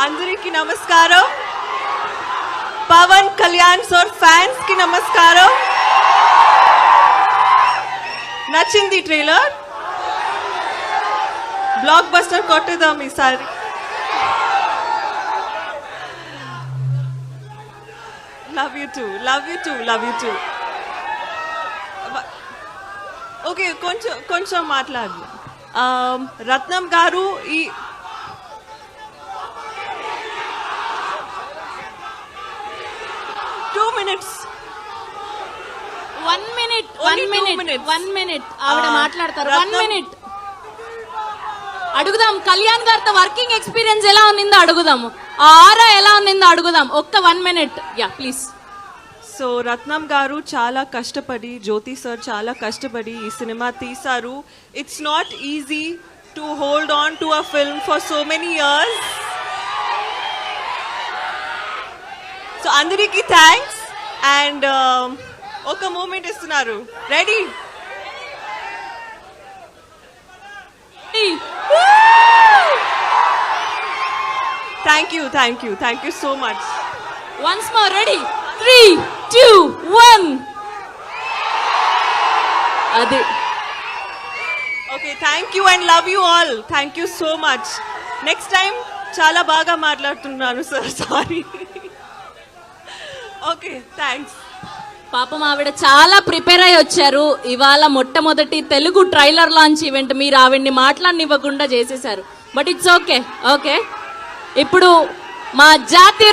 అందరికి నమస్కారం. పవన్ కళ్యాణ్ సార్ ఫ్యాన్స్కి నమస్కారం. నచ్చింది ట్రైలర్. బ్లాక్ బస్టర్ కొట్టేద్దాం ఈసారి. Love you too love you too love you too okay కొంచెం కొంచెం మాట్లాడు. Um, రత్నం గారు ఈ two minutes one minute one minute. One minute ఆవిడ మాట్లాడతారు. వన్ మినిట్ అడుగుదాం కళ్యాణ్ గారితో వర్కింగ్ ఎక్స్పీరియన్స్ ఎలా ఉన్నిందో అడుగుదాము ఆరా ఎలా ఉన్నిందో అడుగుదాం. ఒక్క one minute ya please so Ratnam గారు చాలా కష్టపడి జ్యోతి సార్ చాలా కష్టపడి ఈ సినిమా తీశారు. It's not easy to hold on to a film for so many years so అందరికీ థ్యాంక్స్ అండ్ ఒక మూమెంట్ ఇస్తున్నారు. Ready thank you thank you thank you so much once more ready three two one అది okay thank you and love you all thank you so much next time చాలా బాగా మాట్లాడుతున్నాను sir sorry okay thanks పాపం ఆవిడ చాలా prepare అయి వచ్చారు. ఇవాళ మొట్టమొదటి తెలుగు ట్రైలర్ లాంచ్ ఈవెంట్. మీరు ఆవిడ్ని మాట్లాడనివ్వకుండా చేసేశారు. బట్ ఇట్స్ ఓకే ఓకే ఇప్పుడు మా జాతి